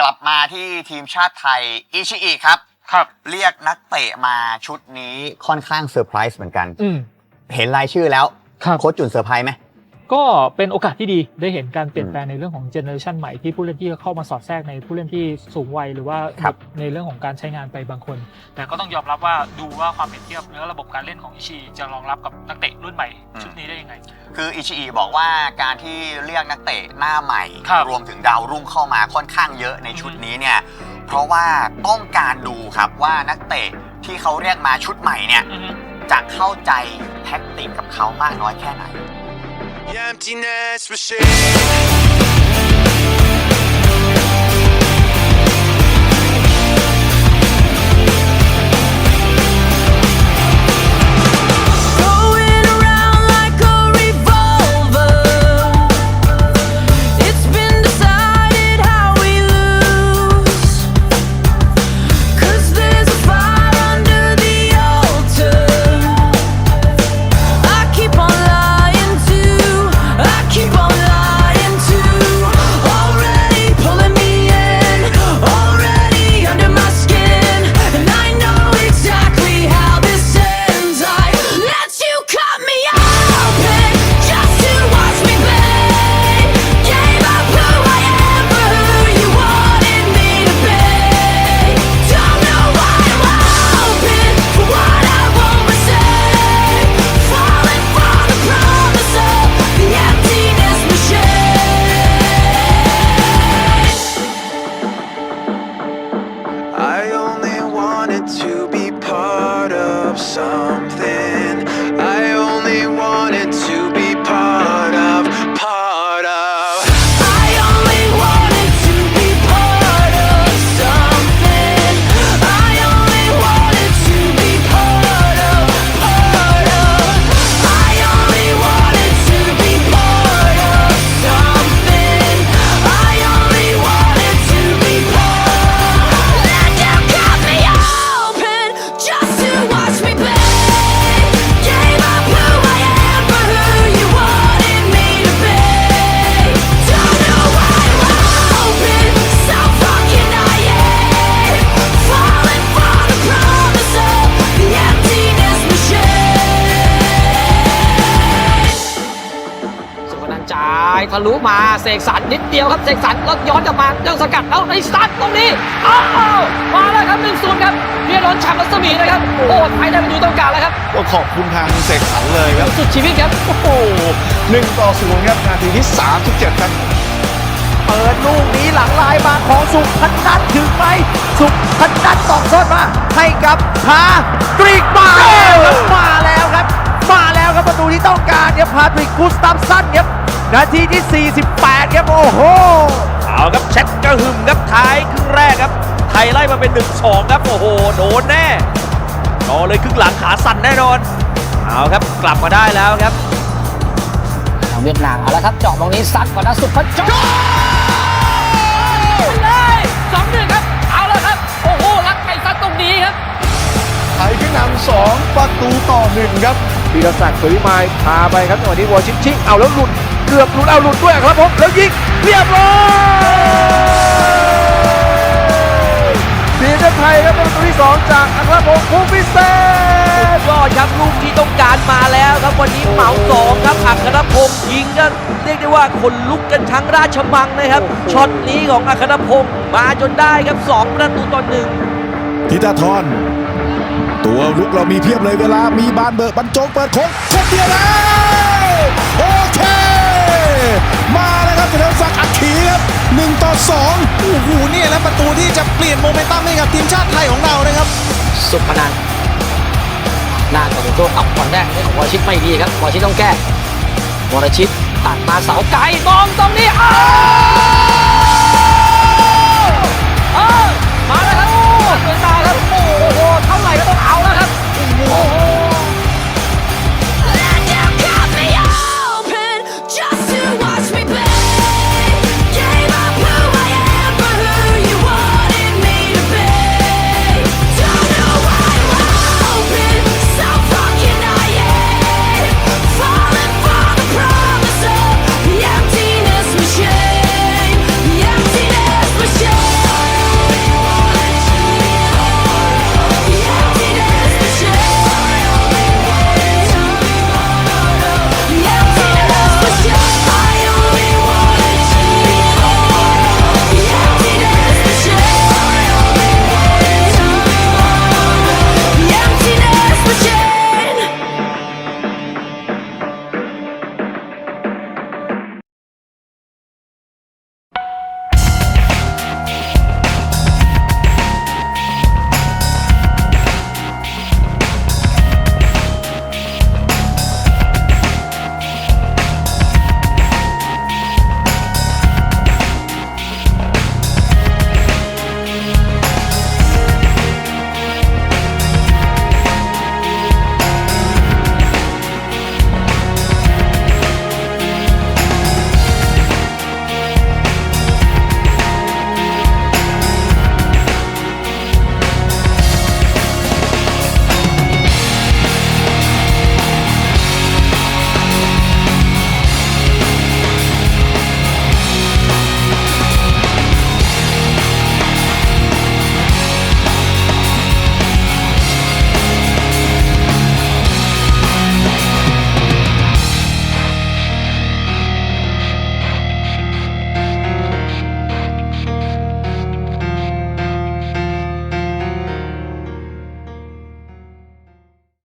กลับมาที่ทีมชาติไทยอิชิอิครับ ครับ เรียกนักเตะมาชุดนี้ค่อนข้างเซอร์ไพรส์เหมือนกัน อืม เห็นรายชื่อแล้ว ครับ โค้ชจุนเซอร์ไพรส์ไหม ก็เป็นโอกาสที่ดีได้เห็นการเปลี่ยนแปลงในเรื่องของเจเนอเรชันใหม่ที่ผู้เล่นที่เข้ามาสอดแทรกในผู้เล่นที่สูงวัยหรือว่าครับในเรื่องของการใช้งานไปบางคน แต่ก็ต้องยอมรับว่าดูว่าความเปรียบเทียบและระบบการเล่นของอิชิจะรองรับกับนักเตะรุ่นใหม่ชุดนี้ได้ยังไง คืออิชิอิบอกว่าการที่เรียกนักเตะหน้าใหม่ครับรวมถึงดาวรุ่งเข้ามาค่อนข้างเยอะในชุดนี้เนี่ยเพราะว่าต้องการดูครับว่านักเตะที่เขาเรียกมาชุดใหม่เนี่ยอือฮึจะเข้าใจแท็กติกกับเขามากน้อยแค่ไหน Your emptiness was shit. จ่ายทะลุมาเสกสรรนิดเดียวครับเสกสรรแล้วย้อนกลับมายังสกัดเอาในสตาร์ทตรงนี้อ้าวมาแล้วครับหนึ่งศูนย์ครับเพียรนฉ่ำรัศมีนะครับโอ้ไทยได้ประตูตรงกลางแล้วครับก็ขอบคุณทางเสกสรรเลยครับสุดชีวิตครับโอ้โหหนึ่งต่อศูนย์ครับนาทีที่37ครับเปิดลูกนี้หลังลายมาของสุพนัทถึงไหมสุพนัทตอกส้นมาให้กับพากรีกมาแล้วครับมา ตูที่ต้องการครับพาทริกกุสตัมสันครับนาทีที่ 48 ครับ โอ้โห เอาครับเช็ดกระหึ่มครับท้ายครึ่งแรกครับ ไทยไล่มาเป็น 1-2 ครับ โอ้โห โดนแน่รอเลยครึ่งหลังขาสั่นแน่นอน เอาครับกลับมาได้แล้วครับทางเวียดนามเอาละครับเจาะตรงนี้ซัดก่อนนะสุพจน์เลยสองหนึ่งครับ เอาละครับ โอ้โหรักไก่ซัดตรงนี้ครับ ไทยขึ้นนำสองประตูต่อหนึ่งครับ ปีรศักดิ์สุริมายพาไปครับจังหวะนี้วอชิงชิงเอาแล้วหลุดเกือบหลุดเอาหลุดด้วยครับผมแล้วยิงเรียบร้อยทีมชาติไทยครับได้ประตูที่สองจากอัครพงศ์ภูมิพิเศษยอดครับลูกที่ต้องการมาแล้วครับวันนี้เหมาสองครับอัครพงศ์ยิงก็เรียกได้ว่าคนลุกกันทั้งราชมังนะครับช็อตนี้ของอัครพงศ์มาจนได้ครับสองประตูต่อหนึ่งทิตาทร ตัวลุกเรามีเพียบเลยเวลามีบานเบิกบรรจงเปิดโค้งคนเดียวเลยโอเค มาแล้วครับเฉลิมศักดิ์อัคคีครับหนึ่งต่อสองโอ้โหนี่แหละประตูที่จะเปลี่ยนโมเมนตัมให้กับทีมชาติไทยของเรานะครับ สุพนันหน้าต่อตัวอัพบอลแรกนี่ของวรชิตไม่ดีครับวรชิตต้องแก้วรชิตตัดมาเสาไกลมองตรงนี้อ้าว